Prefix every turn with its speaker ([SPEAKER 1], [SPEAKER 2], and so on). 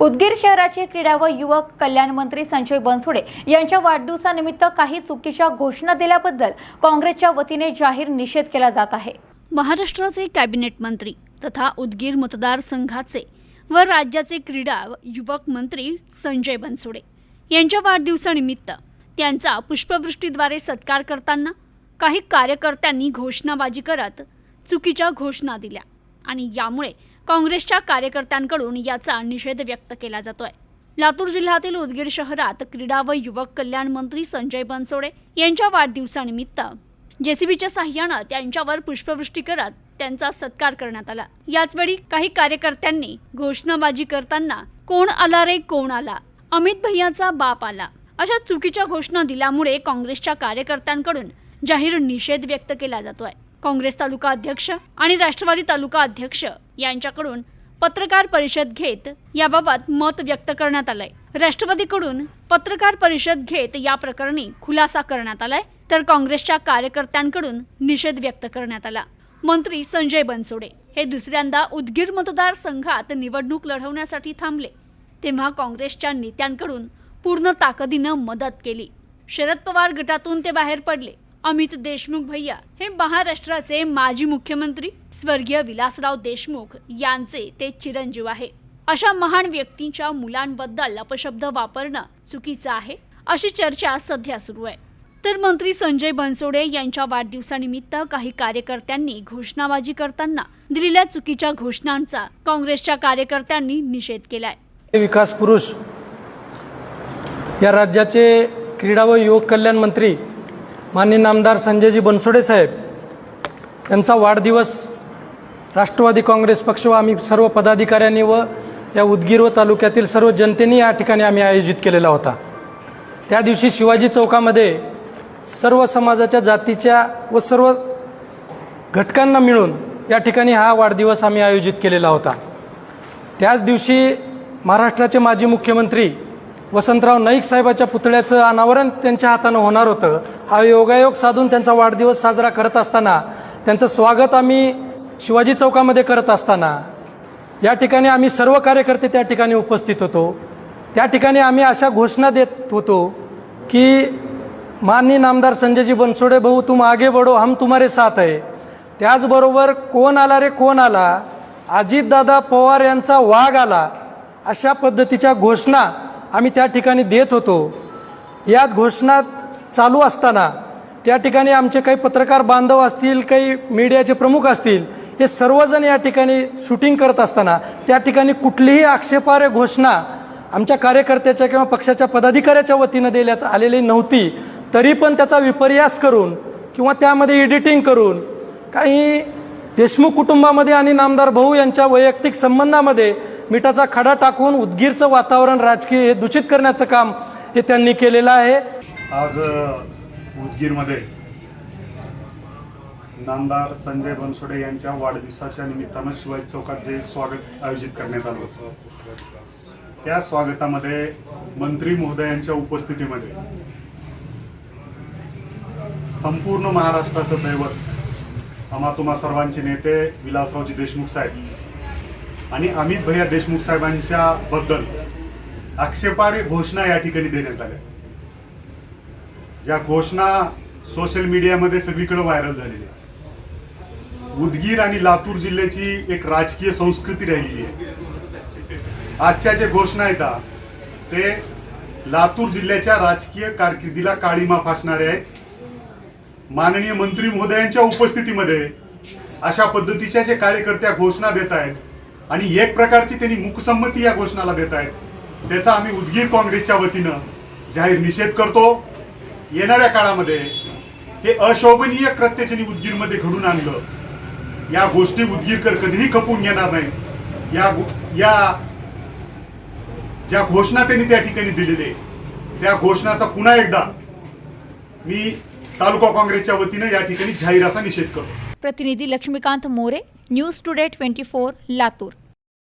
[SPEAKER 1] उदगीर शहराचे क्रीडा व युवक कल्याण मंत्री संजय बनसोडे यांच्या वाढदिवसानिमित्त काही चुकीच्या घोषणा दिल्याबद्दल काँग्रेसच्या वतीने जाहीर निषेध केला जात आहे.
[SPEAKER 2] महाराष्ट्राचे कॅबिनेट मंत्री तथा उदगीर मतदारसंघाचे व राज्याचे क्रीडा व युवक मंत्री संजय बनसोडे यांच्या वाढदिवसानिमित्त त्यांचा पुष्पवृष्टीद्वारे सत्कार करताना काही कार्यकर्त्यांनी घोषणाबाजी करत चुकीच्या घोषणा दिल्या आणि यामुळे काँग्रेसच्या कार्यकर्त्यांकडून याचा निषेध व्यक्त केला जातोय. लातूर जिल्ह्यातील उदगीर शहरात क्रीडा व युवक कल्याण मंत्री संजय बनसोडे यांच्या वाढदिवसानिमित्त जेसीबीच्या साह्यानं त्यांच्यावर पुष्पवृष्टी करत त्यांचा सत्कार करण्यात आला. याचवेळी काही कार्यकर्त्यांनी घोषणाबाजी करताना कोण आला रे कोण आला? अमित भैयाचा बाप आला. अशा चुकीच्या घोषणा दिल्यामुळे काँग्रेसच्या कार्यकर्त्यांकडून जाहीर निषेध व्यक्त केला जातोय. काँग्रेस तालुका अध्यक्ष आणि राष्ट्रवादी तालुका अध्यक्ष यांच्याकडून पत्रकार परिषद घेत याबाबत मत व्यक्त करण्यात आलंय. राष्ट्रवादीकडून पत्रकार परिषद घेत या प्रकरणी खुलासा करण्यात आलाय तर काँग्रेसच्या कार्यकर्त्यांकडून निषेध व्यक्त करण्यात आला. मंत्री संजय बनसोडे हे दुसऱ्यांदा उदगीर मतदारसंघात निवडणूक लढवण्यासाठी थांबले तेव्हा काँग्रेसच्या नेत्यांकडून पूर्ण ताकदीनं मदत केली. शरद पवार गटातून ते बाहेर पडले. अमित देशमुख भैया हे महाराष्ट्राचे माजी मुख्यमंत्री स्वर्गीय विलासराव देशमुख यांचे ते चिरंजीव आहे. अशा महान व्यक्तींच्या मुलांबद्दल अपशब्द वापरणं चुकीचं आहे अशी चर्चा सध्या सुरू आहे. तर मंत्री संजय बनसोडे यांच्या वाढदिवसानिमित्त काही कार्यकर्त्यांनी घोषणाबाजी करताना दिलेल्या चुकीच्या घोषणांचा काँग्रेसच्या कार्यकर्त्यांनी निषेध केलाय.
[SPEAKER 3] विकास पुरुष या राज्याचे क्रीडा व युवक कल्याण मंत्री माननीय नामदार संजयजी बनसोडे साहेब यांचा वाढदिवस राष्ट्रवादी काँग्रेस पक्ष व आम्ही सर्व पदाधिकाऱ्यांनी व या उदगीर व तालुक्यातील सर्व जनतेने या ठिकाणी आम्ही आयोजित केलेला होता. त्या दिवशी शिवाजी चौकामध्ये सर्व समाजाच्या जातीच्या व सर्व घटकांना मिळून या ठिकाणी हा वाढदिवस आम्ही आयोजित केलेला होता. त्याच दिवशी महाराष्ट्राचे माजी मुख्यमंत्री वसंतराव नाईक साहेबाच्या पुतळ्याचं अनावरण त्यांच्या हातानं होणार होतं. हा योगायोग साधून त्यांचा वाढदिवस साजरा करत असताना त्यांचं स्वागत आम्ही शिवाजी चौकामध्ये करत असताना या ठिकाणी आम्ही सर्व कार्यकर्ते त्या ठिकाणी उपस्थित होतो. त्या ठिकाणी आम्ही अशा घोषणा देत होतो की माननीय नामदार संजयजी बनसोडे भाऊ तुम आगे बढो हम तुम्हारे साथ आहे. त्याचबरोबर कोण आला रे कोण आला? अजितदादा पवार यांचा वाघ आला. अशा पद्धतीच्या घोषणा आम्ही त्या ठिकाणी देत होतो. याच घोषणा चालू असताना त्या ठिकाणी आमचे काही पत्रकार बांधव असतील काही मीडियाचे प्रमुख असतील हे सर्वजण या ठिकाणी शूटिंग करत असताना त्या ठिकाणी कुठलीही आक्षेपार्ह घोषणा आमच्या कार्यकर्त्याच्या किंवा पक्षाच्या पदाधिकाऱ्याच्या वतीनं देण्यात आलेली नव्हती. तरी पण त्याचा विपर्यास करून किंवा त्यामध्ये एडिटिंग करून काही देशमुख कुटुंबामध्ये आणि नामदार भाऊ यांच्या वैयक्तिक संबंधामध्ये मिठाचा खडा टाकून उदगीरचं वातावरण राजकीय हे दूषित करण्याचं काम हे त्यांनी केलेलं आहे.
[SPEAKER 4] आज उदगीरमध्ये नामदार संजय बनसोडे यांच्या वाढदिवसाच्या निमित्तानं शिवाजी चौकात जे स्वागत आयोजित करण्यात आलं होतं त्या स्वागतामध्ये मंत्री महोदयांच्या उपस्थितीमध्ये संपूर्ण महाराष्ट्राचं दैवत आम्हा तुम्हा सर्वांचे नेते विलासरावजी देशमुख साहेब आणि अमित भैया देशमुख साहेबांच्या बद्दल आक्षेपार्ह घोषणा या ठिकाणी देण्यात आल्या. ज्या घोषणा सोशल मीडियामध्ये सगळीकडे व्हायरल झालेल्या उदगीर आणि लातूर जिल्ह्याची एक राजकीय संस्कृती राहिलेली आहे. आजच्या जे घोषणा आहेत ते लातूर जिल्ह्याच्या राजकीय कारकिर्दीला काळीमा फासणारे आहेत. माननीय मंत्री महोदयांच्या उपस्थितीमध्ये अशा पद्धतीच्या जे कार्यकर्त्या घोषणा देत आहेत आणि एक प्रकारची त्यांनी मुकसंमती या घोषणाला देत आहेत. त्याचा आम्ही उदगीर काँग्रेसच्या वतीनं जाहीर निषेध करतो. येणाऱ्या काळामध्ये हे अशोभनीय कृत्य ज्यांनी उदगीरमध्ये घडून आणलं या गोष्टी उदगीरकर कधीही खपून घेणार नाही या या ज्या घोषणा त्यांनी त्या ठिकाणी दिलेले त्या घोषणाचा पुन्हा एकदा मी तालुका काँग्रेसच्या वतीनं या ठिकाणी जाहीर असा निषेध करतो.
[SPEAKER 1] प्रतिनिधी Laxmikant More news today twenty four Latur